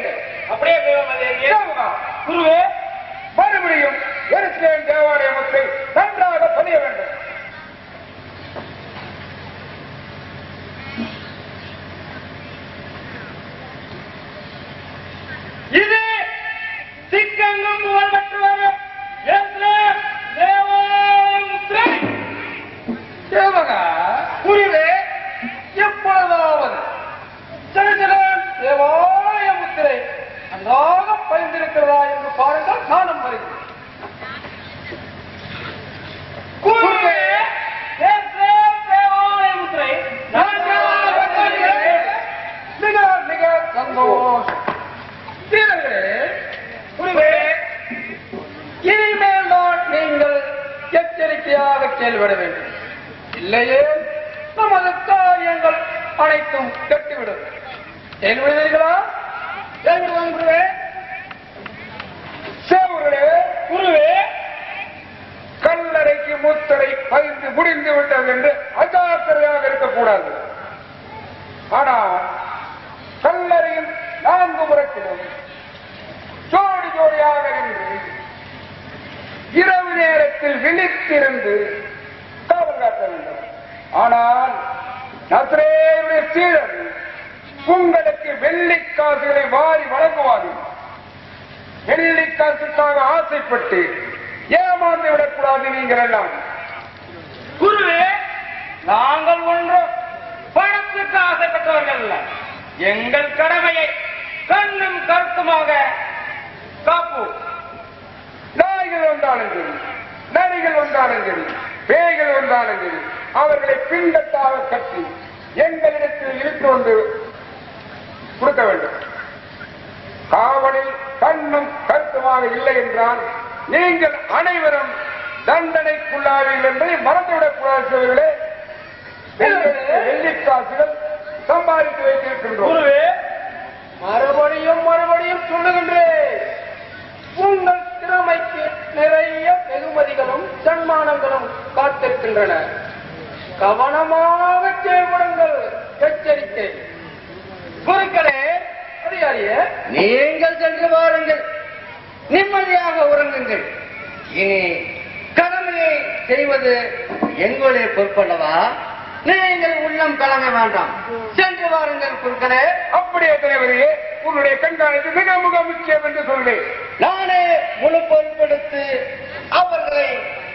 வேண்டும். அப்படியே குருவே மறுபடியும் எருசலேம் தேவாலயத்தை நன்றாக பணிய வேண்டும். செயல்பட வேண்டும். இல்லையே நமது காரியங்கள் அனைத்தும் கெட்டுவிடும். செயல்படுவீர்களா செயல்படுவோம் குருவே சேவர்களே குருவே கல்லறைக்கு முத்தரை பதிந்து முடிந்து விட்டது என்று அஜாக்கிரதையாக இருக்கக்கூடாது. ஆனால் கல்லறையின் நான்கு புறத்திலும் ஜோடி ஜோடியாக இருந்து இரவு நேரத்தில் விழித்திருந்து காவல் வேண்டும். ஆனால் நசரேயுடைய சீடர் உங்களுக்கு வெள்ளி காசுகளை வாரி வழங்குவார்கள். வெள்ளி காசுக்காக ஆசைப்பட்டு ஏமாந்து விடக்கூடாது நீங்கள் எல்லாம். குருவே நாங்கள் ஒன்றும் பணத்துக்கு ஆசைப்பட்டவர்கள் எங்கள் கடமையை கண்ணும் கருத்துமாக காப்போம். நாய்கள் வந்தாலும் சரி நரிகள் வந்தாலும் சரி பேய்கள் உண்டானது அவர்களை பிண்டத்தாக கட்டி எங்களிடத்தில் இழுத்து கொண்டு கொடுக்க வேண்டும். காவலில் கண்ணும் கருத்துமாக இல்லை என்றால் நீங்கள் அனைவரும் தண்டனைக்குள்ளாவீர்கள் என்பதை மறந்துவிடக் கூடாது சிவர்களே வெள்ளிக்காசுகள் சம்பாதித்து வைத்திருக்கின்றோம். மறுபடியும் மறுபடியும் சொல்லுகின்றேன். உங்கள் திறமைக்கு நிறைய வெகுமதிகளும் சன்மானங்களும் காத்திருக்கின்றன. கவனமாக செயல்படுங்கள். எச்சரிக்கை. குருக்களே அதிகாரியே நீங்கள் சென்று வாருங்கள். நிம்மதியாக உறங்குங்கள். இனி கடமையை செய்வது எங்களுடைய பொறுப்பல்லவா? நீங்கள் உள்ளம் கலங்க வேண்டாம். சென்று வாருங்கள் குருக்களே. அப்படியே தலைவரே உன்னுடைய கண்காணிப்பு மிக மிக முக்கியம் என்று சொல்றேன் நானே முழு பொறுப்பெடுத்து அவர்களை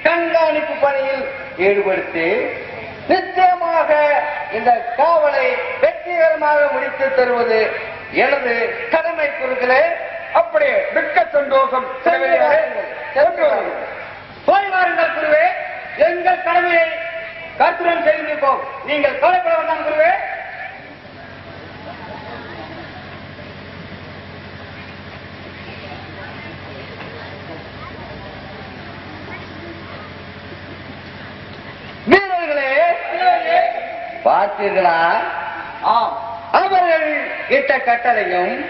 கண்காணிப்பு பணியில் ஈடுபடுத்தி நிச்சயமாக இந்த காவலை வெற்றிகரமாக முடித்து தருவது எனது கடமை குருக்களே. அப்படியே மிக்க சந்தோஷம். போய் வாருங்கள் குருவே. எங்கள் கடமையை கருத்துடன் செய்திருப்போம் நீங்கள் கவலைப்பட வேண்டாம் குருவே. பார்த்தீர்களா ஆம். அவர்கள் இட்ட கட்டளையும்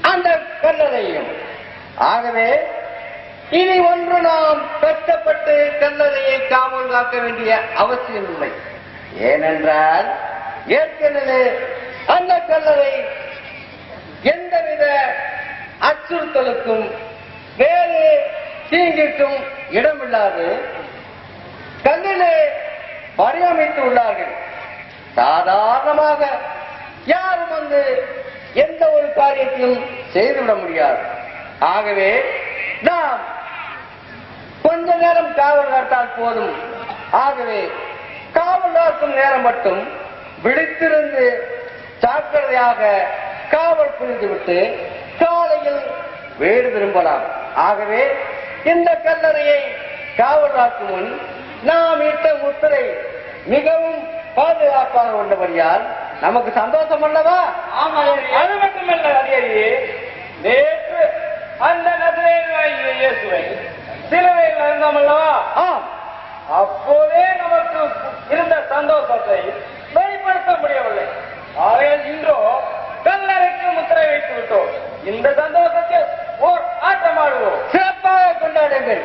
அந்த கல்லறையும். ஆகவே இனி ஒன்று நாம் கஷ்டப்பட்டு கல்லறையை காவல் காக்க வேண்டிய அவசியம் இல்லை. ஏனென்றால் ஏற்கனவே அந்த கல்லறை எந்தவித அச்சுறுத்தலுக்கும் வேறு தீங்கிற்கும் இடமில்லாது கல்லிலே வடிவமைத்து உள்ளார்கள். சாதாரணமாக யாரும் வந்து எந்த ஒரு காரியத்தையும் செய்துவிட முடியாது. ஆகவே நாம் கொஞ்ச நேரம் காவல் காத்தால் போதும். ஆகவே காவல் காக்கும் நேரம் மட்டும் விழித்திருந்து ஜாக்கிரதையாக காவல் புரிந்துவிட்டு காலையில் வீடு திரும்பலாம். ஆகவே இந்த கல்லறையை காவல் காக்கும் முன் நாம் இட்ட முத்திரை மிகவும் பாதுகாப்பாக உள்ளபடியால் நமக்கு சந்தோஷம் அல்லவா? அது மட்டுமல்ல அதிகாரியே நேற்று அந்த இயேசுவை சிலுவையில் இருந்தோம் அல்லவா? அப்போதே நமக்கு இருந்த சந்தோஷத்தை வெளிப்படுத்த முடியவில்லை. ஆகையால் இன்றோ கல்லறைக்கு முத்திரை வைத்து விட்டோம். இந்த சந்தோஷத்தில் ஓர் ஆட்டமாடுவோம். சிறப்பாக கொண்டாடுங்கள்.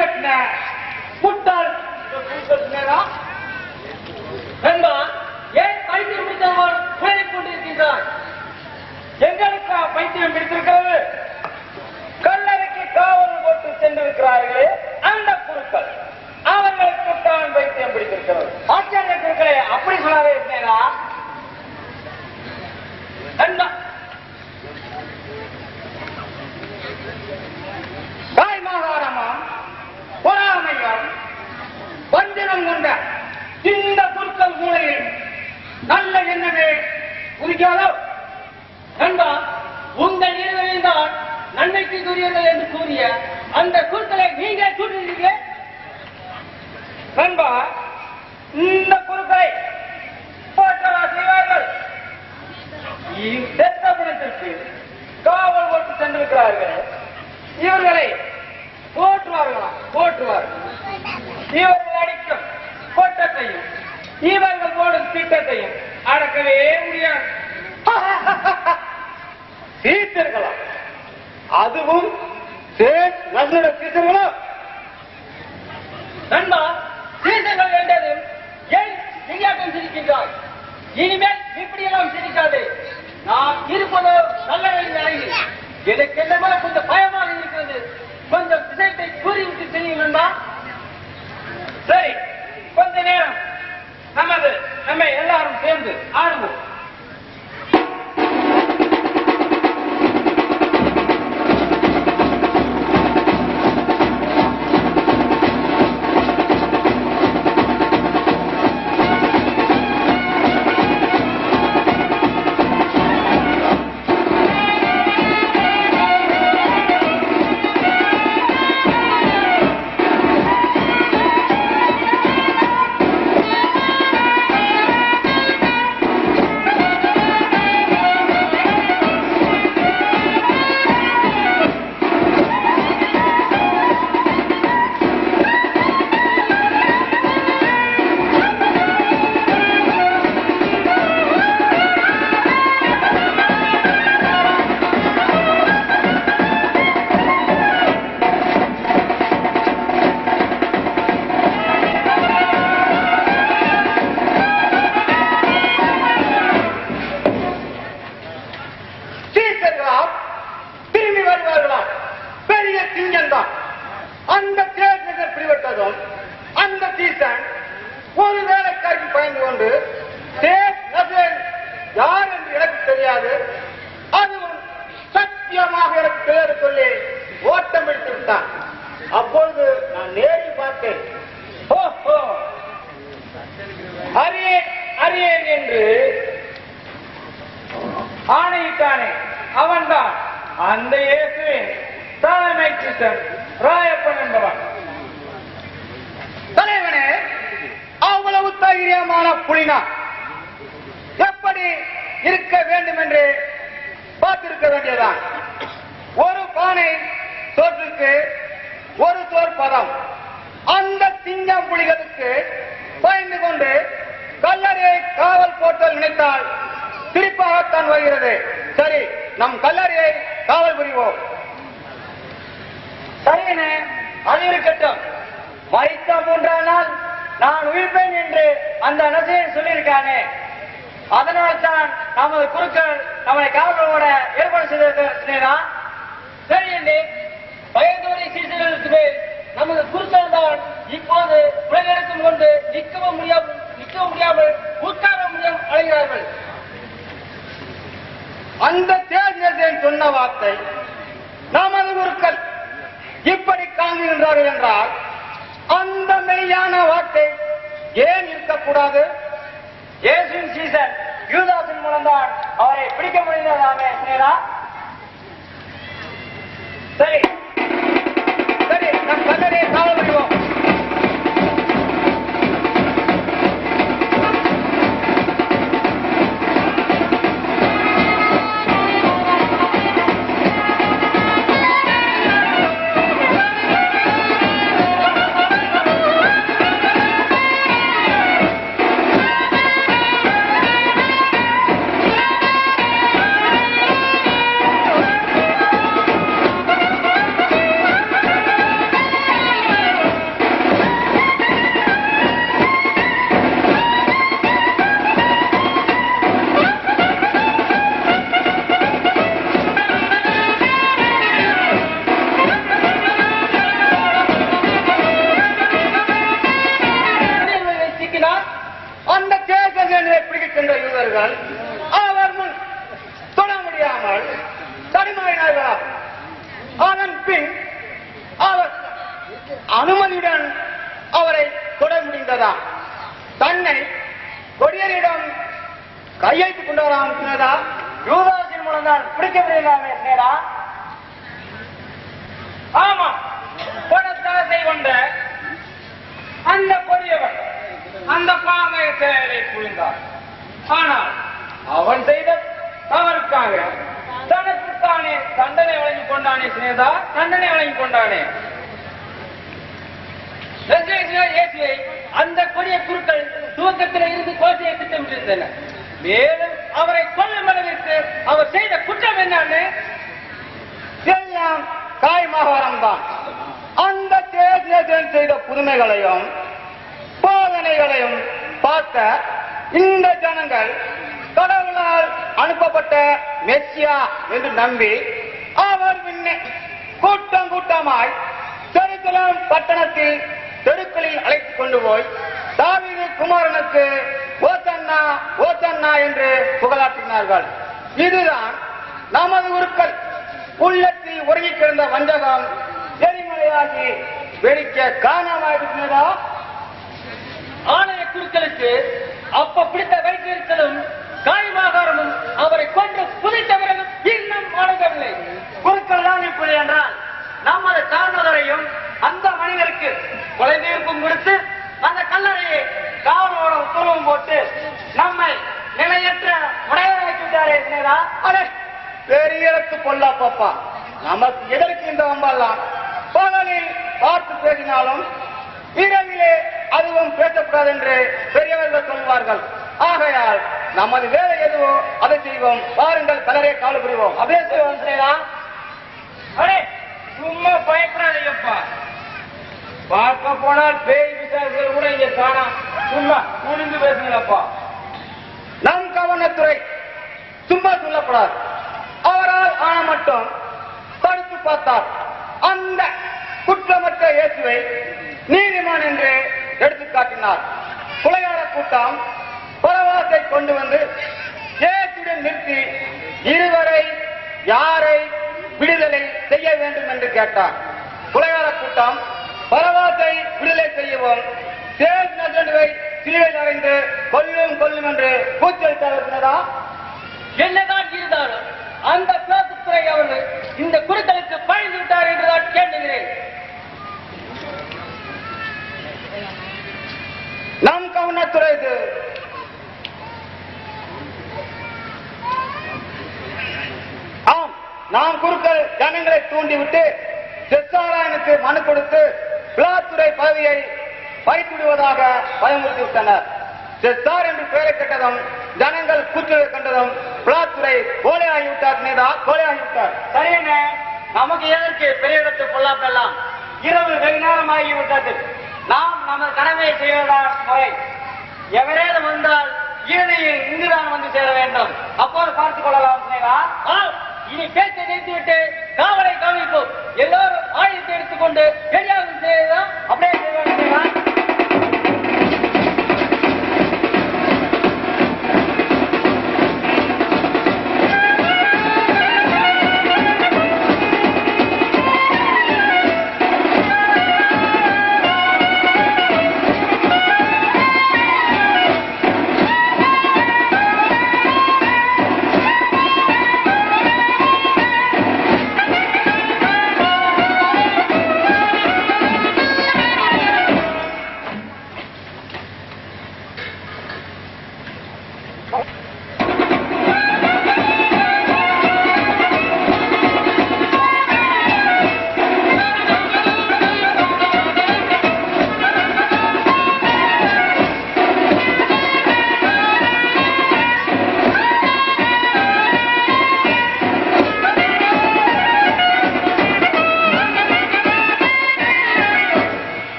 வடிகட்டின முட்டாள் நண்பா ஏன் பைத்தியம் பிடித்தவன் எங்களுக்கு பைத்தியம் பிடித்திருக்கிறது? கல்லறைக்கு காவல் போட்டு சென்றிருக்கிறார்களே அந்த குருக்கள் அவர்களுக்கு தான் பைத்தியம் பிடித்திருக்கிறது. ஆச்சாரிய குருக்களே அப்படி சொல்லாதே சினேகா நண்பா வஞ்சனம் கொண்ட இந்த சொற்கள் மூலையில் நல்ல எண்ணமே குறிக்காதோ நண்பா உங்கள் இருவரில் தான் நன்மைக்கு துரியர்கள் என்று கூறிய அந்த சொற்களை நீங்கள் கூறுகிறீர்களே நண்பா இந்த குருக்களை போற்றவா செய்வார்கள்? செத்த காவல் போட்டு சென்றிருக்கிறார்கள். இவர்களை போற்றுவார்களா? போற்றுவார்கள். இவர் கோட்டத்தையும் இவர்கள் போடும் திட்டத்தையும் அடக்கவே முடியாது. சீத்தர்களா? அதுவும் சீத்தர்களா? நண்பா சீசங்கள் வேண்டதும் ஏன் சிரியாட்டம் சிரிக்கின்றாய்? இனிமேல் இப்படியெல்லாம் சிரிக்காதே. நான் இருப்பதோ நல்ல நிலையில் எனக்கு என்னமோ கொஞ்சம் பயமாக இருக்கிறது? கொஞ்சம் விஷயத்தை கூறிவிட்டு செய்யும் நண்பா. சரி. நம்ம எல்லாரும் சேர்ந்து ஆடுவோம். ஆணையிட்டானே அவன்தான் அந்த இயேசுவின் தலைமை கிருஷ்ணன் ராயப்பன் என்பவன். தலைவனே அவ்வளவு தைரியமான புலினா. எப்படி இருக்க வேண்டும் என்று பார்த்திருக்க வேண்டியதான் ஒரு பானை சோற்றுக்கு ஒரு சோர் பதம். அந்த திங்கம் புலிகளுக்கு பயந்து கொண்டு கல்லறையை காவல் போட்டல் நினைத்தால் திருப்பாகத்தான் வருகிறது. சரி நம் கல்லறையை காவல் புரிவோம். சரியனே அது இருக்கட்டும் மறித்த மூன்றாம் நாள் நான் உயிர்ப்பேன் என்று அந்த நசையன் சொல்லியிருக்கானே. அதனால் தான் நமது குருக்கள் நம்மை காவலோட ஏற்பாடு செய்திருக்கிறா சரி என்று பயந்தோரை சீசர்களுக்கு நமது குருக்கள் தான் இப்போது உலகெடுக்கும் கொண்டு நிற்கவும் முடியாமல் நிற்கவும் முடியாமல் உட்கார முடியாமல் அழைகிறார்கள் அந்த தேர்தல் சொன்ன வார்த்தை நமது குருக்கள் இப்படி காண்கின்றார்கள் என்றால் அந்த மெய்யான வார்த்தை ஏன் இருக்கக்கூடாது? இயேசுவின் சீசன் யூதாசின் மூலம்தான் அவரை பிடிக்க முடிந்ததாமே ஸ்னேகா சரி. சரி நம் கல்லறையை காவல் தன்னை கொடியரிடம் கையெழுத்து கொண்டு வரலாம் சொன்னதா யூதாசின் மூலம் தான் பிடிக்க முடியலாமே நேரா? ஆமா பணத்தாசை கொண்ட அந்த கொடியவன் அந்த பாதை செயலை புரிந்தார் ஆனால் அவன் செய்த தவறுக்காக தனக்குத்தானே தண்டனை வழங்கிக் கொண்டானே சினேதா தண்டனை வழங்கிக் கொண்டானே. இயேசுவை அந்த கொடிய குருக்கள் துவக்கத்தில் இருந்து கோஷையை திட்டமிட்டிருந்தன மேலும் அவரை கொல்லும் அளவிற்கு அவர் செய்த குற்றம் என்னன்னு எல்லாம் தாய்மகாரம் தான். அந்த தேசியத்தில் செய்த புதுமைகளையும் போதனைகளையும் பார்த்த இந்த ஜனங்கள் கடவுளால் அனுப்பப்பட்ட மெஸ்ஸியா என்று நம்பி அவர் பின்னே கூட்டம் கூட்டமாய் சரித்திரம் பட்டணத்தில் தெருக்களில் அழைத்துக் கொண்டு போய் தாவீது குமாரனுக்கு ஓத்தண்ணா ஓத்தண்ணா என்று புகழாற்றினார்கள். இதுதான் நமது உருக்கள். உள்ளத்தில் உறங்கிக் கிடந்த வஞ்சகம். எரிமலையாகி வெடிக்க காரணமாயிருக்கிறதா? ஆணைய குருக்களுக்கு அப்ப பிடித்த வைத்திருத்தலும் காயமாகாரமும் அவரை கொண்டு புதைத்த பிறகு இன்னும் அடங்கவில்லை குருக்கள் தான் இப்படி என்றால் நமது காரணரையும் அந்த மனிதருக்கு கொலை தீர்ப்பும் கொடுத்து அந்த கல்லறையை காவலோட உத்தரவும் போட்டு நம்மை நிலையற்ற முடையராக்கி விட்டாரே சினேதா அடே பெரியருக்கு பொல்லா பாப்பா. நமக்கு எதற்கு இந்த வம்பெல்லாம்? பகலில் பார்த்து பேசினாலும் இரவிலே அதுவும் பேசக்கூடாது என்று பெரியவர்கள் சொல்வார்கள் ஆகையால் நமது வேலை எதுவோ அதை செய்வோம். பாருங்கள் கலரே காலு புரிவோம். அப்படியே செய்வோம் அடே சும்மா பயப்படாதீங்கப்பா. பார்க்க போனால் பேய் விசாரிகள் கூட இங்க காணாம் சும்மா குனிந்து பேசுங்களப்பா நம் கவனத்துறை சும்மா சொல்லப்படாது. அவரால் ஆன மட்டும் தடுத்து பார்த்தார். அந்த குற்றமற்ற இயேசுவை நீதிமான் என்று எடுத்து காட்டினார். கொலையாள கூட்டம் பரவாசை கொண்டு வந்து இயேசுடன் நிறுத்தி இருவரை யாரை விடுதலை செய்ய வேண்டும் என்று கேட்டார். கொலையாள கூட்டம் பரவாசை விடுதலை செய்யவும் தேவ் நஜண்டுவை சிலுவையில் அறைந்து கொல்லும் கொல்லும் என்று கூச்சலிட்டார்களா என்னதான் இருந்தாலும் அந்த பேசுத்துறை அவர்கள் இந்த குருக்களுக்கு பயந்து விட்டார் என்றுதான் கேட்டுகிறேன் நம் கவனத்துறை இது ஆம் நாம் குருக்கள் ஜனங்களை தூண்டிவிட்டு செத்தாராயனுக்கு மனு கொடுத்து பிளாத்துறை பதவியை பறித்து விடுவதாக பயமுறுத்தி விட்டனர். செத்தார் என்று பெயரை கண்டதும் ஜனங்கள் கூச்சலை கண்டதும் பிளாத்துறை கோலையாகிவிட்டார் நேதா கோலையாகிவிட்டார் சரியண்ணே நமக்கு எதற்கு பெரிய இடத்து பொல்லாப்பெல்லாம் இரவு வெகு நேரம் ஆகிவிட்டது. நாம் நமது கடமையை செய்வதால் முறை. எவரேனும் வந்தால் இறுதியில் இங்குதான் வந்து சேர வேண்டும். அப்போது பார்த்துக் கொள்ளலாம் இனி பேச்சை நிறுத்திவிட்டு காவலை கவனிப்போம் எல்லோரும் ஆயுதத்தை எடுத்துக்கொண்டு பெரியாரும் செய்யலாம் அப்படியே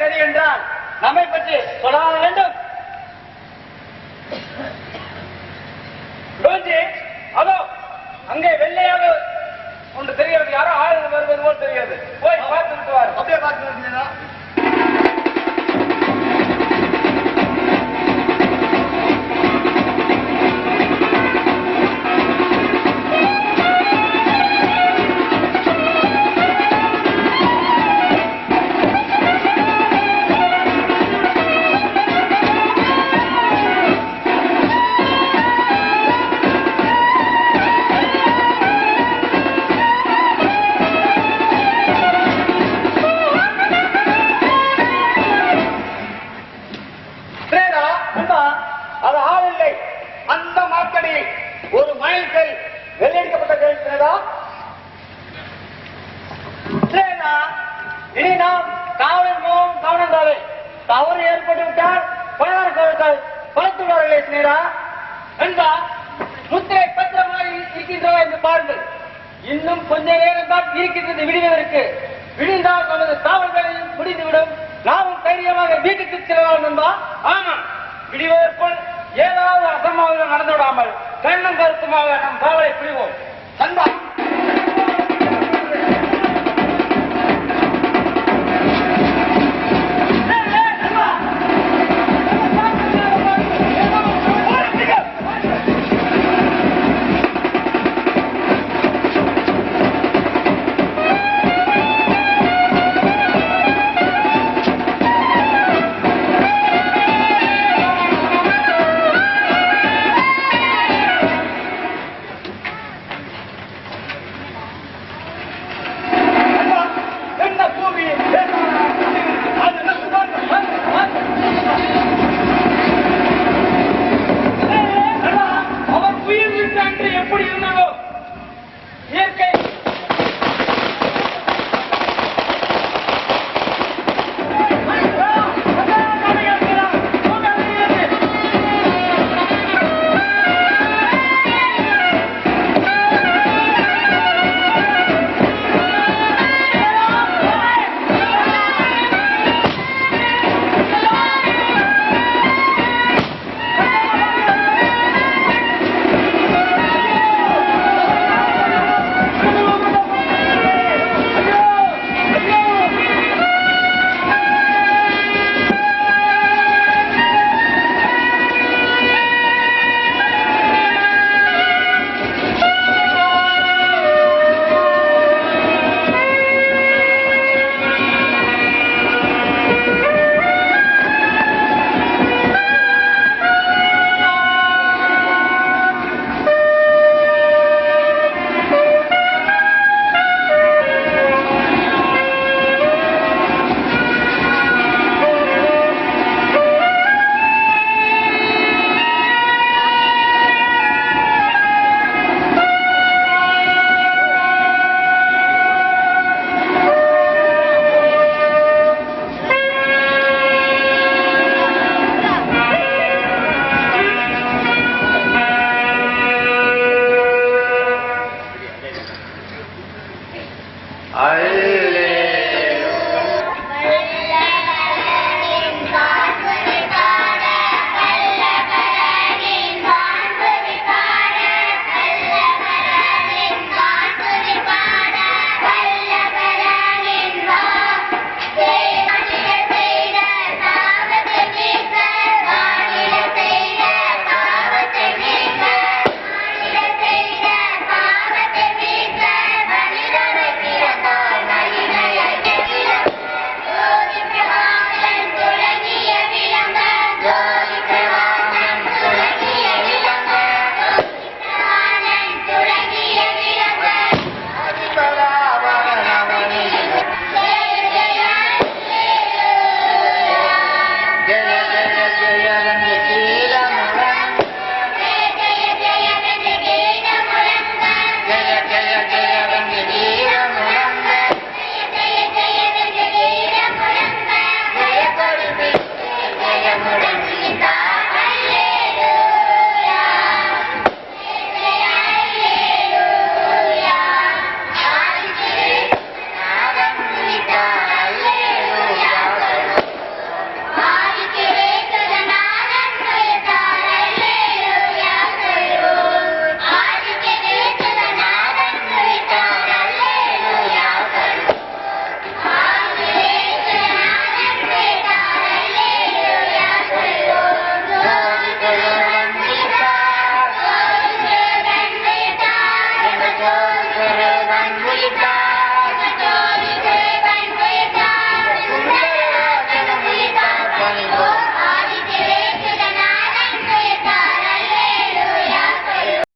சரி என்றால் நம்மை பற்றி சொல்லாத வேண்டும். அதோ அங்கே வெள்ளையாக ஒன்று தெரிகிறது. யாரோ ஆயுதம் வருவது போல் தெரிகிறது. போய் பார்த்து விட்டுவார் அப்படியே பார்த்து வந்தீங்களா? அது ஆள் இல்லை. அந்த மாக்கடி ஒரு மைல் கல் வெள்ளடிக்கப்பட்ட கேள்விதா இனி நாம் காவலர் மூலம் கவனம் தேவை தவறு ஏற்பட்டு விட்டால் பணக்காரர்கள் பலத்துள்ளார்களே சினேரா என்பா முத்திரை பத்திரமாக இருக்கின்றவா என்று பாருங்கள். இன்னும் கொஞ்ச நேரம் தான் இருக்கின்றது விடுவதற்கு விடிந்தால் நமது காவல்களையும் முடிந்துவிடும். நாமும் தைரியமாக வீட்டுக்கு செல்லலாம் என்பா ஆமா விடுவதற்குள் ஏதாவது அசம்பாவிதம் நடந்து விடாமல் கருத்துமாக நம் காவலை பிடிவோம். நண்பா